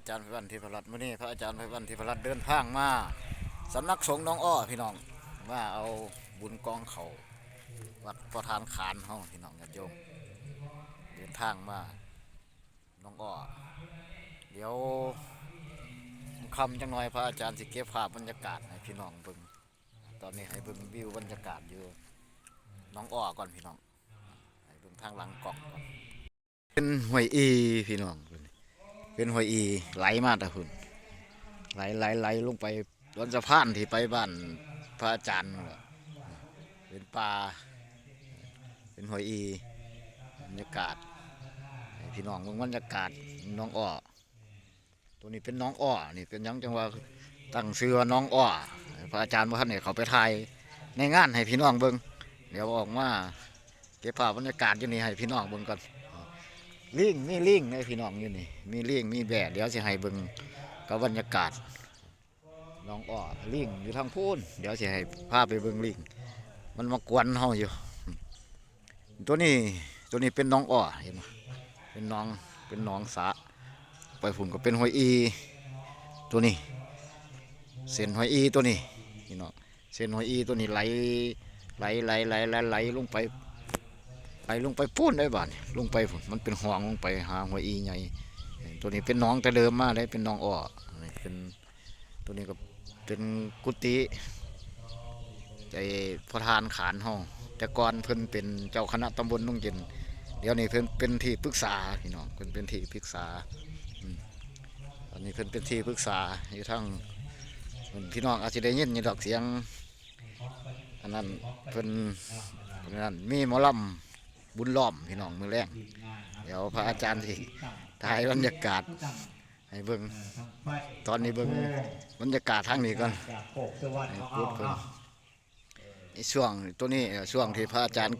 อาจารย์ไพวันทิพรัตน์มื่อนี้พระอาจารย์ไพวันทิพรัตน์เดินทางมาสำนักสงฆ์น้องอ้อพี่น้องว่าเอาบุญกองเขาวัดประธานขานห้องพี่น้องญาติโยมเดินทางมาน้องอ้อเดี๋ยวคำจังหน่อยพระอาจารย์สิเก็บภาพบรรยากาศให้พี่น้องเบิ่งตอนนี้ให้เบิ่งวิวบรรยากาศอยู่น้องอ้อก่อนพี่น้องให้เบิ่งทางหลังกล่องก่อนเป็นหวยอีพี่น้อง เป็นห้วยอีไหลมาแต่หุ่นไหลไหลไหลลงไปบนสะพานที่ไปบ้านพระอาจารย์เป็นป่าเป็นห้วยอีบรรยากาศพี่น้องเบิ่งบรรยากาศน้องอ้อตัวนี้เป็นน้องอ้อนี่เป็นยังจังว่าตั้งชื่อน้องอ้อพระอาจารย์ว่าท่านเนี่ยเขาไปถ่ายในงานให้พี่น้องเบิ่งเดี๋ยวออกมาเก็บภาพบรรยากาศอยู่นี่ให้พี่น้องเบิ่งก่อน ลิงมีลิงในพี่น้องอยู่นี่ มีลิงมีแบะเดี๋ยวสิให้เบิ่งกับบรรยากาศน้องอ้อลิงอยู่ทางพูนเดี๋ยวสิให้พาไปเบิ่งลิงมันมากวนเฮาอยู่ ตัวนี้ตัวนี้เป็นน้องอ้อเห็นไหมเป็นน้องเป็นน้องสาไปฝุ่นก็เป็นหอยอี ตัวนี้ เส้นหอยอีตัวนี้พี่น้องเส้นหอยอีตัวนี้ไหลไหลไหลไหลไหลไหลลงไป ไปลงไปพูนได้บ้านลงไปมันเป็นห้องลงไปหาหัวอีใหญ่ตัวนี้เป็นน้องแต่เดิมมาได้เป็นน้องอ้อเป็นตัวนี้ก็เป็นกุฏิใจพระทานขานห้องแต่ก่อนเพิ่นเป็นเจ้าคณะตำบลนุ่งเย็นเดี๋ยวนี้เพิ่นเป็นที่ปรึกษาพี่น้องเพิ่นเป็นที่ปรึกษาอืมตอนนี้เพิ่นเป็นที่ปรึกษาอยู่ทั้งเพิ่นพี่น้องอาจจะได้ยินยู่ดอกเสียงอันนั้นเพิ่นเพิ่นนั่นมีหมอลำ บุญล้อมพี่น้องมือแรงเดี๋ยวพระอาจารย์ที่ถ่ายบรรยากาศ ให้เบิ่งตอนนี้เบิ่งบรรยากาศทางนี้ก่อนจากโคกสวรรค์ให้เอาพูดเอาเพิ่นเอาในช่วงตัวนี้เอ่อช่วงที่พระอาจารย์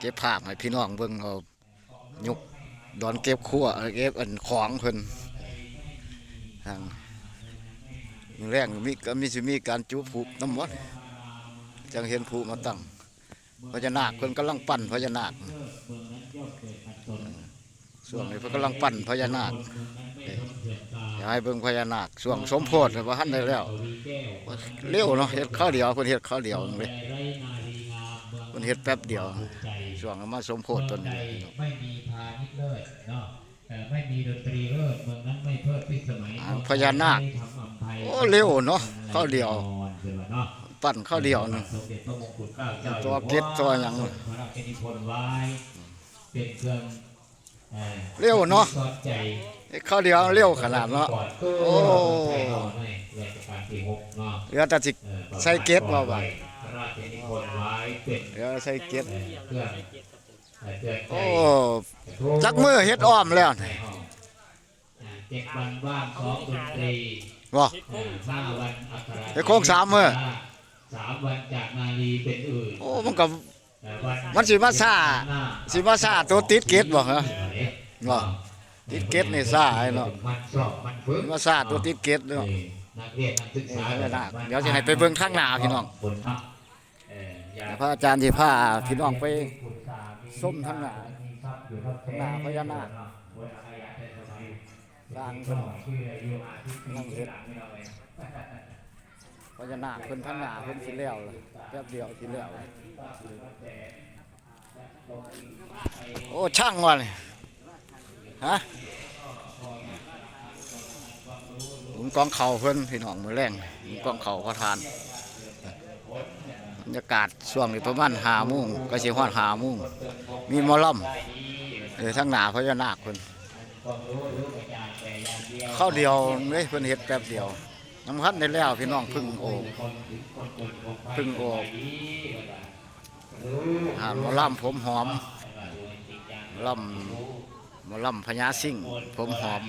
เก็บภาพให้พี่น้องเบิ่งเอายกดอนเก็บขั้วเอ่อเก็บอันของเพิ่นทางมือแรงมีก็มีสิมีการจุผูกน้ำมันจังเห็นผูมาตั้ง พญานาคเพิ่นกำลังปั้นพญานาคเมืองนั้นย่อมเกิดขัดสนช่วงนี้เพิ่นกำลังปั้นพญานาคเมืองนั้นไม่ต้องเถื่อนตาอยากให้เบิ่งพญานาคช่วงสมโพธิว่าหันได้แล้วเอาวีแก้วเร็วเนาะเฮ็ดข้าวเดียวเพิ่นเฮ็ดข้าวเดียวนึงเลยแต่ไรนาลีงามเมืองเพิ่นเฮ็ดแป๊บเดียวภูมิใจช่วงมาสมโพเมืธิองต้นใดนี้ไม่มีพาณิชย์เลิศเนาะเอ่อไม่มีดนตรีเลิศเมืองนั้นไม่เพิดพิสมัยอ่าพญานาคไม่ทำอำไพโอ้เร็วเนาะข้าวเดียว นอนเดี๋ยวเนาะปั้นข้าวเดียวนึงสมเด็จพระมงกุฎเกล้าเจ้าตัวเก็ดตัวหยังพระราชนิพนธ์ไว้เป็นเครื่องอ่อเร็วเนาะสอนใจเฮ็ดข้าวเดียวเร็วขนาดเนาะโอ้รัชกาลที่หกเนาะเหลือแต่สิเอ่อใส่เก็ดว่าบ่พระราชนิพนธ์ไว้เป็นเหลือใส่เก็ดเอ่อเครื่องเอ่อเตือนใจโอ้จักมือเฮ็ดอ้อมแล้วในห้องอ่าเจ็ดวันว่างซ้อมดนตรีบ่อ่าห้าวันอัคระไปโค้งสามมื้อ สามวันจากนาลีเป็นอื่นโอ้มันก็เอ่อวันมันสิมาซ่าสิมาซ่าตัวติดเก็ดบ่ฮะบ่ติดเก็ดนี่ซ่าไอ้เนาะมันสอบมันฝึกมาซ่าตัวติดเก็ดเนาะนักเรียนนักศึกษาเออน่ะเดี๋ยวสิให้ไปเบิ่งข้างหน้าพี่น้องบนทับเอ่ออย่าพระอาจารย์ที่พาพี่น้องไปส้มทั้งหน้าหน้าพญานาคสร้างเพิ่นนั่งเฮ็ด พญานาคเพิ่นทั้งหน้าเพิ่นสิแล้วล่ะแป๊บเดียวสิแล้วโอ้ช่างว่านี่ฮะหลุมกองเข่าเพิ่นพี่น้องมือแรงหลุมกองเข่าพระทานบรรยากาศช่วงนี้ประมาณห้าโมงก็สิฮอดห้าโมงมีหมอลำเออทั้งหน้าพญานาคเพิ่นข้าวเดียวเลยเพิ่นเฮ็ดแป๊บเดียว น้ำพันได้แล้วพี่น้องพึ่งโอกพึ่งโอกหาหมอลำผมหอมลำหมอลำพญาซิ่ง ผมหอม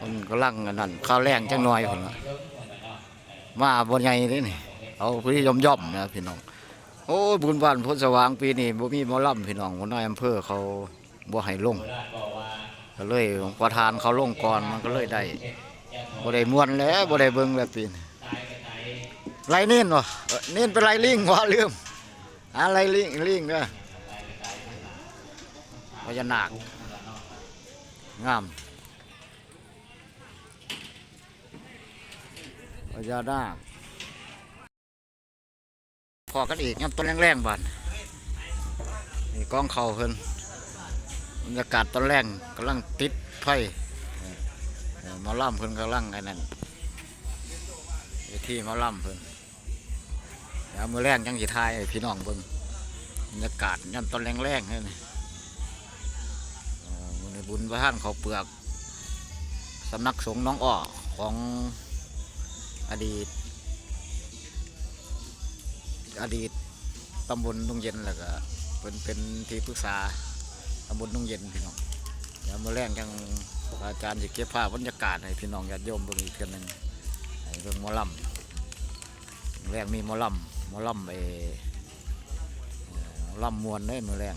มันกำลังอันนั้นข้าวแรงจังหน่อยพุ่นละมาบ่ใหญ่นี่เอาพี่ย่อมย่อมนะพี่น้อง โอ้บุญบ้านพ้นสว่างปีนี้บ่มีหมอลำพี่น้องหัวหน้าอำเภอเขาบ่ให้ลงก็เลยประธานเขาลงก่อนมันก็เลยได้ บ่ได้ม่วนแล้วบ่ได้เบิ่งแล้วปีนไรเน้นวะเน้นเป็นไรลิงวะลืมอะไรลิงลิงเด้ยพญานาคงามพญานาคพอกันอีกงั้นต้นแรงๆบ้านนี่กองเข่าเพิ่นบรรยากาศตอนแรงกำลังติดไฟ หมาล่ำเพิ่นกำลังไอ้นั่นเวทีหมาล่ำเพิ่นเดี๋ยวมือแรงจังสิทายให้พี่น้องเบิ่งบรรยากาศยันตอนแรงๆนี่เออมื้อนี้บุญพระท่านเขาวเปลือกสำนักสงฆ์น้องอ้อของอดีต อดีตตำบลนุ่งเย็นแล้วก็เป็นเป็นที่ปรึกษาตำบลนุ่งเย็นพี่น้องเดี๋ยวมื่อแรงจัง อาจารย์จะเก็บภาพบรรยากาศให้พี่น้องญาติโยมเบิ่งอีกเทื่อหนึงให้เบิ่งหมอลำแรงมีหมอลำหมอลำไอ้เอ่อหมอลำมวนได้มื่อแรง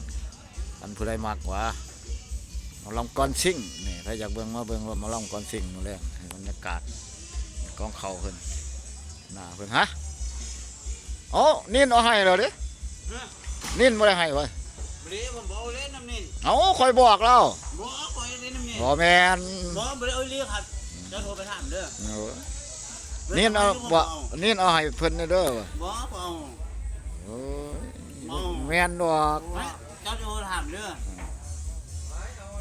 อันผู้ใดมากกว่าหมอลำก้อนซิ่งนี่ถ้าอยากเบิ่งมาเบิ่งว่าหมอลำก้อนซิ่งมื่อแรงให้บรรยากาศกองเขาเพิ่นหน้าเพิ่นฮะโอ้นินเอาให้เหรอดินินไม่ได้ให้ไว้บริผมบอกเล่นน้ำนินเอาคอยบอกเราบอก บอแมนบอกบริเอาเรียกครับเจะโทรไปถามเด้อเออนินเอาบอกนินเอาให้เพิ่นเด้อว่ะบอกเอาโอ้ยเอาแมนดอกเจ้าโทรถามเด้อ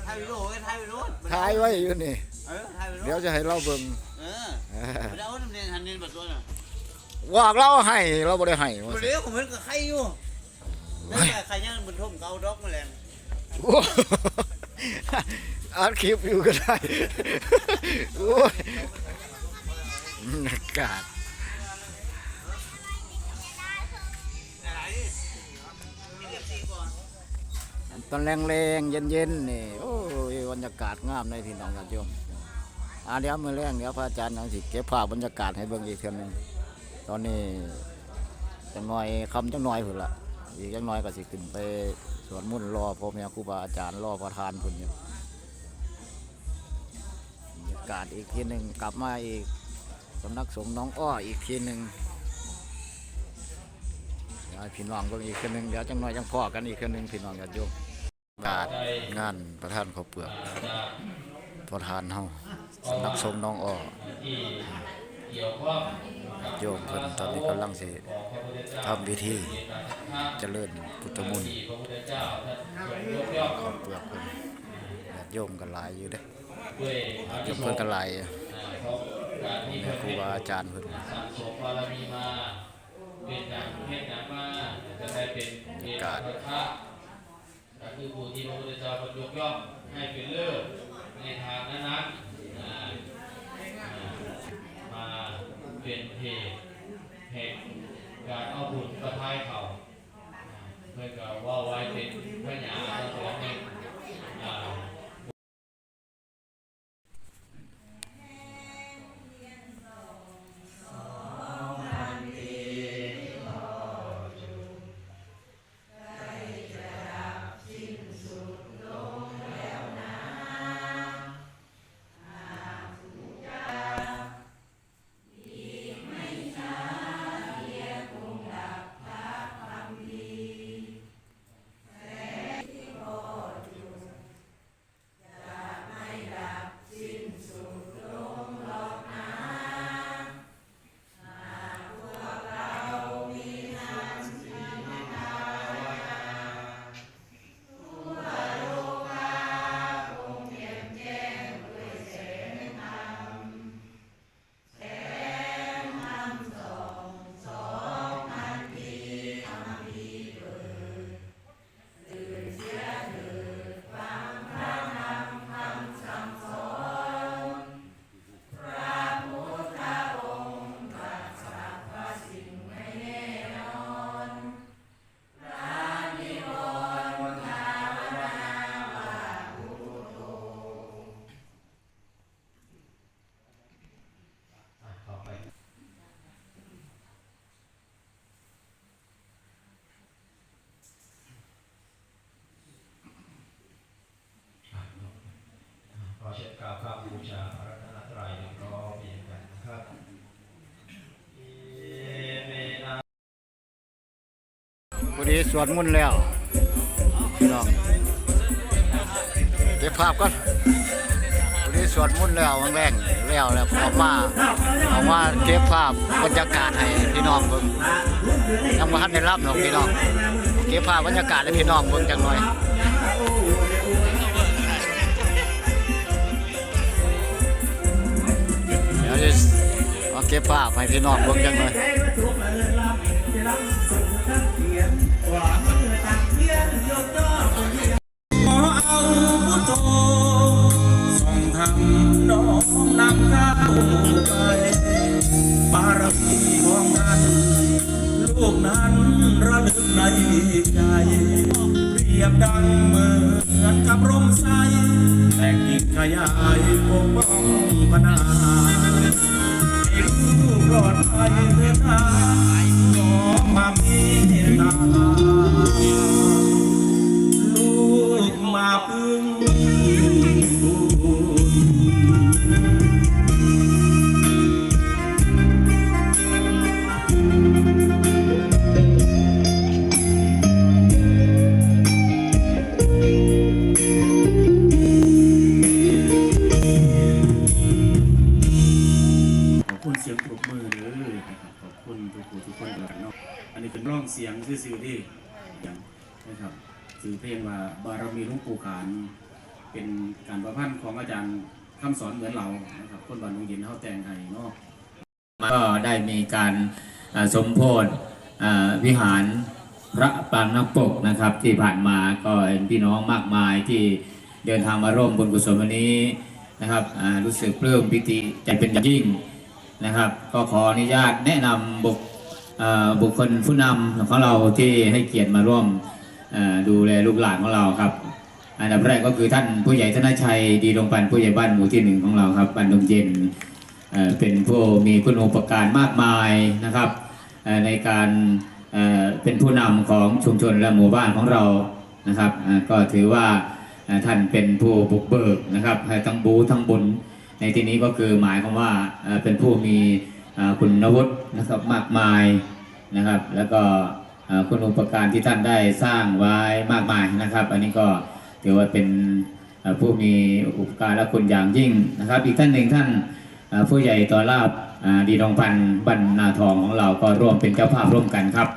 ถ่ายวิดีโอไว้ถ่ายวิดีโอถ่ายไว้อยู่นี่เออถ่ายวิดีเดี๋ยวโอจะให้เราเบิ่งเออเออบริเอาน้ำนินหันนินแบบตัวน่ะบอกเราให้เราบ่ได้ให้ว่าบริเอาผมเห็นกับใครอยู่นั่นแต่ใครยังบนทุ่มเกาดอกมาแรงโอ้อัดคลิปอยู่ก็ได้ โอ้ยบรรยากาศตอนแรงๆ เย็นๆ นี่ โอ้ยบรรยากาศงามในพี่น้องญาติโยมอ่าเดี๋ยวมือแรงเดี๋ยวพระอาจารย์ยังสิเก็บภาพบรรยากาศให้เบิ่งอีกเทื่อนึงตอนนี้จังหน่อยคำจังหน่อยพุ่นละอีกจังหน่อยก็สิขึ้นไปสวนมุ่นรอพ่อแม่ครูบาอาจารย์รอประธานพุ่นอยู่บรรยากาศอีกทีหนึ่งกลับมาอีกสำนักสงฆ์น้องอ้ออีกทีหนึ่งเดี๋ยวพี่น้องเบิ่งอีกทีหนึ่งเดี๋ยวจังหน่อยจังพ่อกันอีกทีหนึ่งพี่น้องญาติโยมงานงานประธานเขาเปลือกประธานเฮาสำนักสงฆ์น้องอ้อโยมเพิ่นตอนนี้กำลังสิของพระพุทธเจ้าทำพิธีเจริญพุทธมนต์เจ้าท่านทรงยกย่อเปลือกเพิ่นโยมกันหลายอยู่เด้ ด้วยอโยภิมสเพิ่นงกันฆ์หลายอ่าเพราะการที่แม่เพิ่นครูได้บาอาจารย์เพิ่นสั่งสมบารมีมาเป็นอย่างเพศอย่างมาจะได้เป็นเอกาพระก็คือผู้ที่พระพุทธเจ้าทรงยกย่องให้เป็นเลิศในทางนั้นๆอ่าอ่ามาเป็นเหตุแห่งการเอาบุญประทายเขาอ่าเพื่อก็ว่าไว้เป็นพระญา พอดีสวดมนต์แล้วพี่น้องเก็บภาพก่อนพอดีสวดมนต์แล้ววันแรกแล้วแล้วออกมาเอามาเก็บภาพบรรยากาศให้พี่น้องเบิ่งยังบ่ทันได้รับหรอกพี่น้องเก็บภาพบรรยากาศให้พี่น้องเบิ่งจังหน่อยเดี๋ยวจะเอาเก็บภาพให้พี่น้องเบิ่งจังหน่อย ในใจเรียบดังเหมือนกับร่มไทรแต่กิ่งขยายปกป้องพนาให้ลูกปลอดภัยเถิดนา ที่ผ่านมาก็เห็นพี่น้องมากมายที่เดินทางมาร่วมบุญกุศลวันนี้นะครับรู้สึกปลื้มปิติใจเป็นอย่างยิ่งนะครับ ก็ขออนุญาตแนะนำบุคบุคคลผู้นำของเราที่ให้เกียรติมาร่วมดูแลลูกหลานของเราครับ อันดับแรกก็คือท่านผู้ใหญ่ธนชัยดีดงปันผู้ใหญ่บ้านหมู่ที่หนึ่งของเราครับบ้านดงเย็นเป็นผู้มีคุณอุปการมากมายนะครับในการ เป็นผู้นำของชุมชนและหมู่บ้านของเรานะครับก็ถือว่าท่านเป็นผู้บุกเบิกนะครับทั้งบูทั้งบุญในที่นี้ก็คือหมายความว่าเป็นผู้มีคุณวุฒินะครับมากมายนะครับ แล้วก็คุณอุปการที่ท่านได้สร้างไว้มากมายนะครับ อันนี้ก็ถือว่าเป็นผู้มีอุปการและคุณอย่างยิ่งนะครับ อีกท่านหนึ่งท่านผู้ใหญ่ต่อลาบดีทองพันธ์บรรณาทองของเราก็ร่วมเป็นเจ้าภาพร่วมกันครับ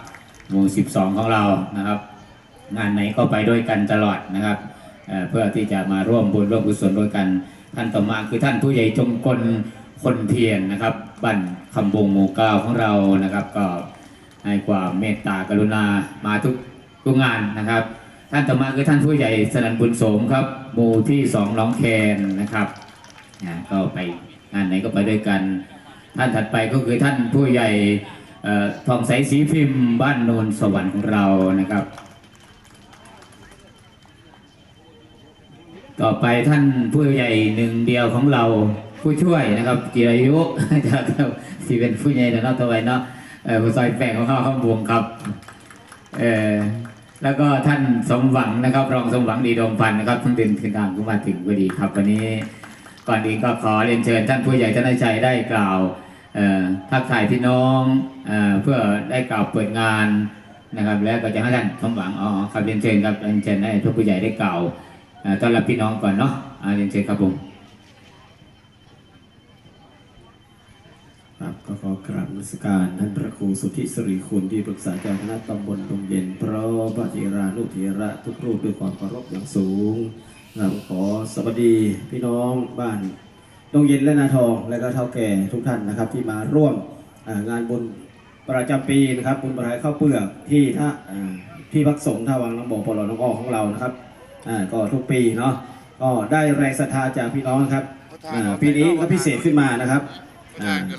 หมู่ 12 ของเรานะครับ งานไหนก็ไปด้วยกันตลอดนะครับเเพื่อที่จะมาร่วมบุญร่วมกุศลด้วยกัน ท่านต่อมาคือท่านผู้ใหญ่จงกลคนเพียรนะครับบ้านคำบงหมู่เก้าของเรานะครับ ก็ให้ความเมตตากรุณามาทุกทุกงานนะครับ ท่านต่อมาคือท่านผู้ใหญ่สนันบุญโสมครับหมู่ที่สองน้องแคนนะครับนะก็ไปงานไหนก็ไปด้วยกัน ท่านถัดไปก็คือท่านผู้ใหญ่ ทองใสสีพิมพ์บ้านโนนสวรรค์ของเรานะครับ ต่อไปท่านผู้ใหญ่หนึ่งเดียวของเราผู้ช่วยนะครับจิรายุจากที่เป็นผู้ใหญ่นะเนาะตัวไว้เนาะผู้ซอยแฝงของเขาข้างบวงครับเออแล้วก็ท่านสมหวังนะครับ รองสมหวังดีดงพันธ์นะครับเพิ่งเดินขึ้นทางขึ้นมาถึงพอดีครับ วันนี้ก่อนอื่นก็ขอเรียนเชิญท่านผู้ใหญ่ท่านนายชัยได้กล่าว ทักทายพี่น้องเอเพื่อได้กล่าวเปิดงานนะครับ แล้วก็จะให้ท่านสมหวังอ๋อครับเรียนเชิญครับเรียนเชิญให้ทุกผู้ใหญ่ได้กล่าวต้อนรับพี่น้องก่อนเนาะเรียนเชิญครับผมครับก็ขอกราบนมัสการท่านพระครูสุทธิสรีคุณที่ปรึกษาเจ้าคณะตำบลดงเย็นพร้อมพระเถรานุเถระทุกรูปด้วยความเคารพอย่างสูงเราขอสวัสดีพี่น้องบ้าน ดงเย็นและนาทอง และก็เท่าแก่ทุกท่านนะครับ ที่มาร่วมงานบุญประจำปีนะครับ บุญประทายข้าวเปลือกที่ท่าที่พักสงฆ์ท่าวังน้ำบ่อปลอน้องอ้อของเรานะครับก็ทุกปีเนาะก็ได้แรงศรัทธาจากพี่น้องครับปีนี้ก็พิเศษขึ้นมานะครับ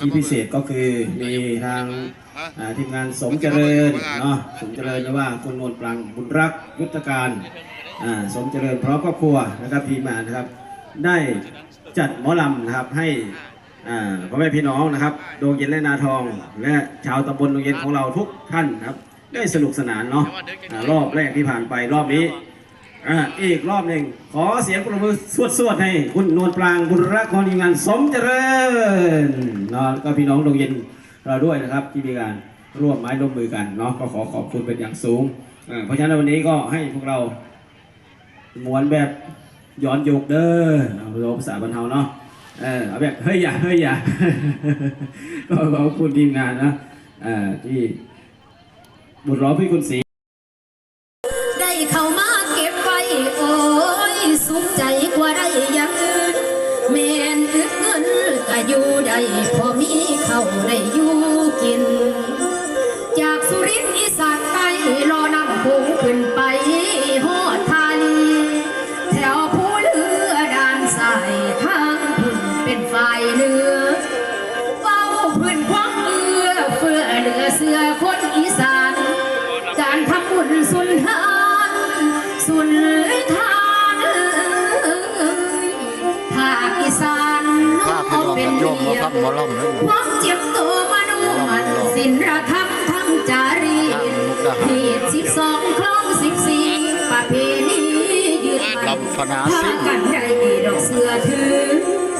ที่พิเศษก็คือมีทางทีมงานสมเจริญเนาะสมเจริญหรือว่าคุณนวลปรังบุญรักยุทธการสมเจริญพร้อมครอบครัวนะครับทีมงานนะครับได้ จัดหมอลำนะครับให้พ่อแม่พี่น้องนะครับดวงเย็นและนาทอง และชาวตำบลดวงเย็นของเราทุกท่านนะครับ ได้สนุกสนานเนาะอ่ารอบแรกที่ผ่านไปรอบนี้อีกรอบหนึ่งขอเสียงปรบมือสวดๆให้คุณนวลปรางบุญรักของทีมงานสมเจริญเนาะก็พี่น้องดวงเย็นเราด้วยนะครับที่มีการร่วมไม้ร่วมมือกันเนาะก็ขอขอบคุณเป็นอย่างสูง เพราะฉะนั้นวันนี้ก็ให้พวกเราม้วนแบบ ย้อนยุคเด้อเอาภาษาบรรเทาเนาะเออเอาแบบเฮ้ยอย่าเฮ้ยอย่าก็ขอบคุณทีมงานนะเออที่บุญร้องพี่คุณศรีได้เข้ามาเก็บไว้โอ้ยสุขใจกว่าได้ยังอื่นแม่นอึดเงินก็อยู่ได้พอมีเข้าได้อยู่กิน กันโยมมาพักหมอลำเด้อความเจ็บตัวมนุมันสินระธรรมทั้งจารีตเหตุสิบสองคลองสิบสี่ประเพณียืดมันลำฟนาพาซิ่งกันได้ดอกเสือถือ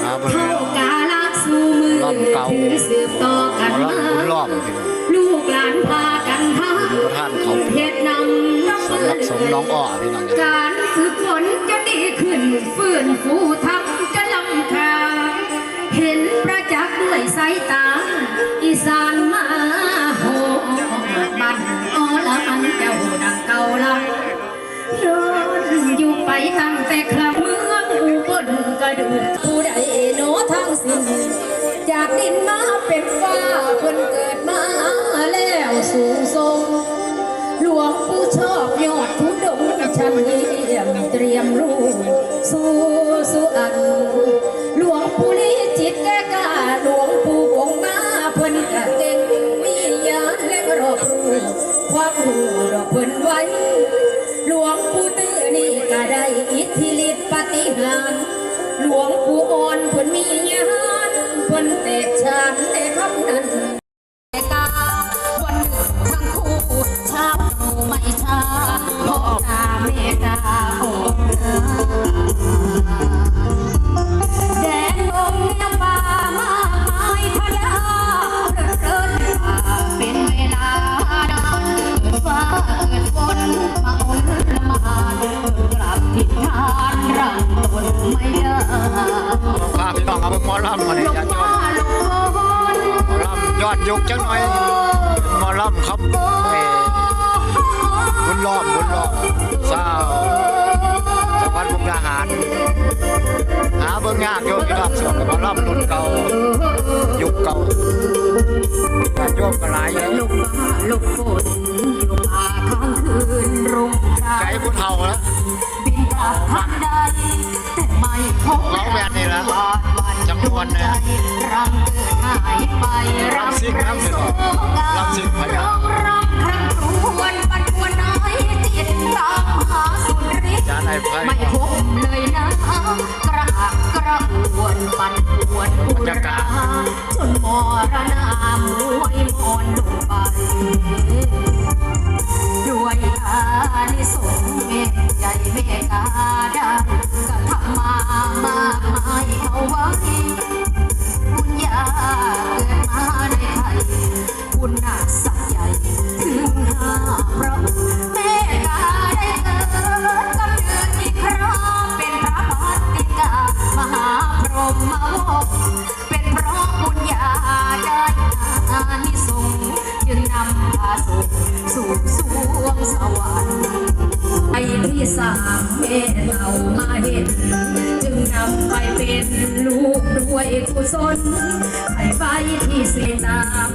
หาเบิ่งเข้ากาลสู่มือลำเก่าถือสืบต่อหมกัอนลำมาบุญรอบพี่น้องลูกหลานพากันทประธานเขาำเพชรนำน้องสำนักสงฆ์น้องอ้อพี่น้องการฝึกฝนจะดีขึ้นฟื้นฟูทำ สายตา อีสานมาโหบันออละมันเจ้าดังเก่าลำย้อนอยู่ไปตั้งแต่คราเมืองอุบลกระดูกผู้ใดโนทั้งสิ้นจากดินมาเป็นฟ้าคนเกิดมาแล้วสูงทรงหลวงปู่ชอบยอดทุดงค์ชันเยี่ยมเตรียมลูกสู่สุอัน หลวงปู่คงมาเพิ่นกะเก่งมีญาณและรอบรู้ความรู้ดอกเพิ่นไว้ หลวงปู่ตื้อนี่ก็ได้อิทธิฤทธิปฏิหารหลวงปู่อ่อนเพิ่นมีญาณเพิ่นเตะชานในคำนั้น ยอดยุกจังหน่อยหมอลำครับเอ้บุญรอบบุญรอบสาวจังหวัดมุกดาหาร หาเบิ่งยากโยมพี่น้องสวนกับหมอลำรุ่นเก่ายุคเก่าญาติโยมก็หลายอยู่ลงมาลงฝนอยู่ป่าข้างคืนรุ่งเช้าใจผู้เฒ่าแล้ว บินกลับทางใดแต่ไม่พบร้องแบบนี้ละจำนวนเนี่ย รังเกิดหายไปรำซิ่งรำซิ่งรำซิ่งพญาร้องรำครั้งครวนปันควรน้อยจิตตามหาสุนริศจานไม่พบเลยนะกระหักกระอ่วนปันปวนอุราจนมรณามวยมอนลงไปด้วยอานิสงส์เมตใหญ่เมตตาได้กระทำมามากมายเอาไว้ สักใหญ่ถึงหาพระเมตตาได้เกิดกำเนิดอีกครั้งเป็นพระพัตติกามหาพรหมวงศ์เป็นพราะบุญญาได้อานิสงจึงนำพาสุขสู่สวงสวรรค์ไอ้ที่สามเมตเอามาเห็น จึงนำไปเป็นลูก วยกุศลให้ไปที่เสนาม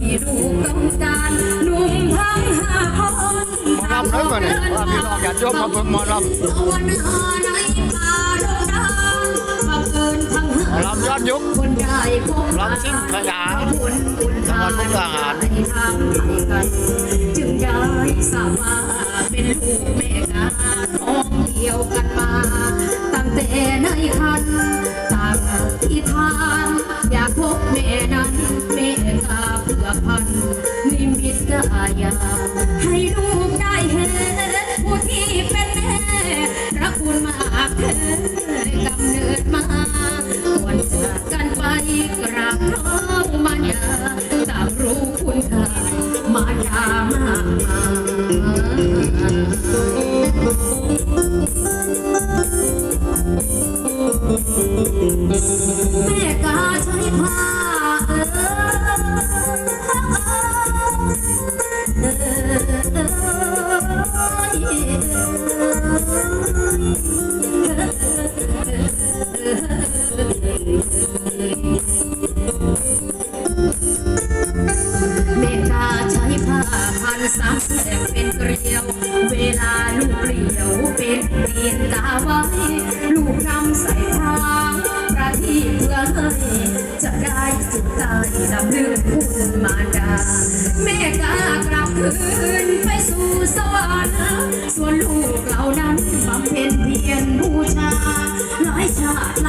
ที่ลูกต้องการหนุ่มทั้งห้าคนหมอลำเลยมาเนี่ยว่าพี่น้องญาติโยมมาเบิ่งมอลำภาวนาในป่าดงดานมาเกินทั้งห้าลำยอดยุคคนได้พบลำซิ่งขยาบุญบุญทานในทางให้กันจึงได้สามาเป็นลูกแม่กาท้องเดียวกันมาตั้งแต่ในคันาน อยากพบแม่นั้นแม่ตาเพื่อพันนิมิตกายาให้รู้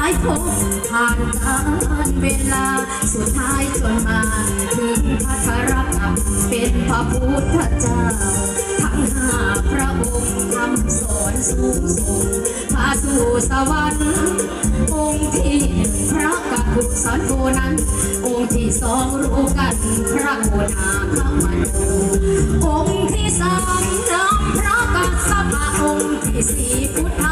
ายภพผ่านการเวลา สุดท้ายจนมาถึงพัทรกับเป็นพระพุทธเจ้า ทั้งห้าพระองค์คำสอนสูงส่งพาสู่สวรรค์องค์ที่หนึ่งพระกักุสนโกนั้น องค์ที่สองรู้กันพระโกนาคมันโตองค์ที่สามนำพระกัสสปะองค์ที่สี่พุทธ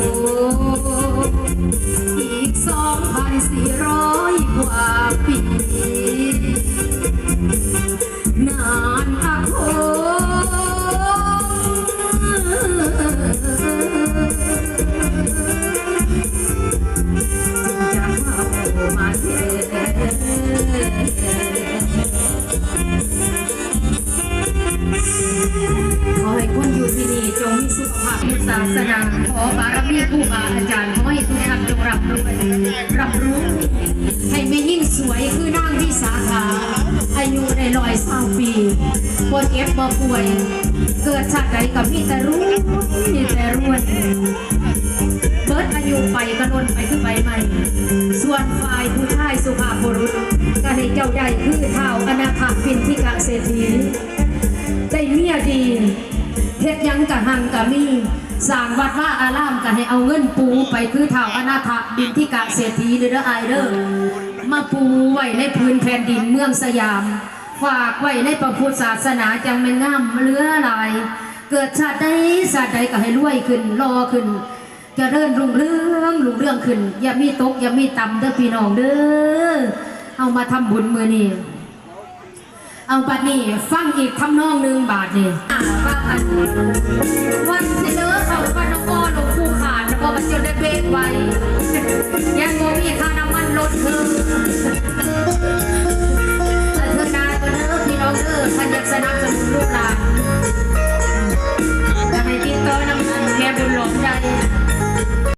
รโปวดเก็บบ่ป่วย เกิดชาติใดกับมีแต่รู้มีแต่รวยเบิดอายุไปกระลนไปขึ้นไปใหม่ ส่วนฝ่ายผู้ชายสุภาพบุรุษก็ให้เจ้าใดคือเท้าอนาถาปินทิกะเศรษฐีได้เมียดีเฮ็ดยังกะหังกะมีสร้างวัดว่าอารามกะให้เอาเงินปูไปคือเท่าอนาถบินที่กะเศรษฐีเด้อไอเด้อมาปูไว้ในพื้นแผ่นดินเมืองสยาม ฝากไว้ในประพุทธศาสนาจังแม่นงามเหลือลาย เกิดชาติใดชาติใดก็ให้รวยขึ้นรอขึ้นจะเริญรุ่งเรื่องรุ่งเรื่องขึ้น อย่ามีตก อย่ามีต่ำเด้อพี่น้องเด้อเอามาทำบุญมือนี้เอาบัดนี้ฟังอีกทำนองหนึ่งบาทนี่อ่าว่าอันวันที่เลิกเอาปานกอหลงปู่ขาดแล้วก็มันจะได้เบรกไว้ยังโมมีค่าน้ำมันลดเพิ่ม อพี่น้องเด้อท่านอยากสนับสนุนลูกหลานจะให้ติดต่อน้ำมันแค่บุญหลงใจ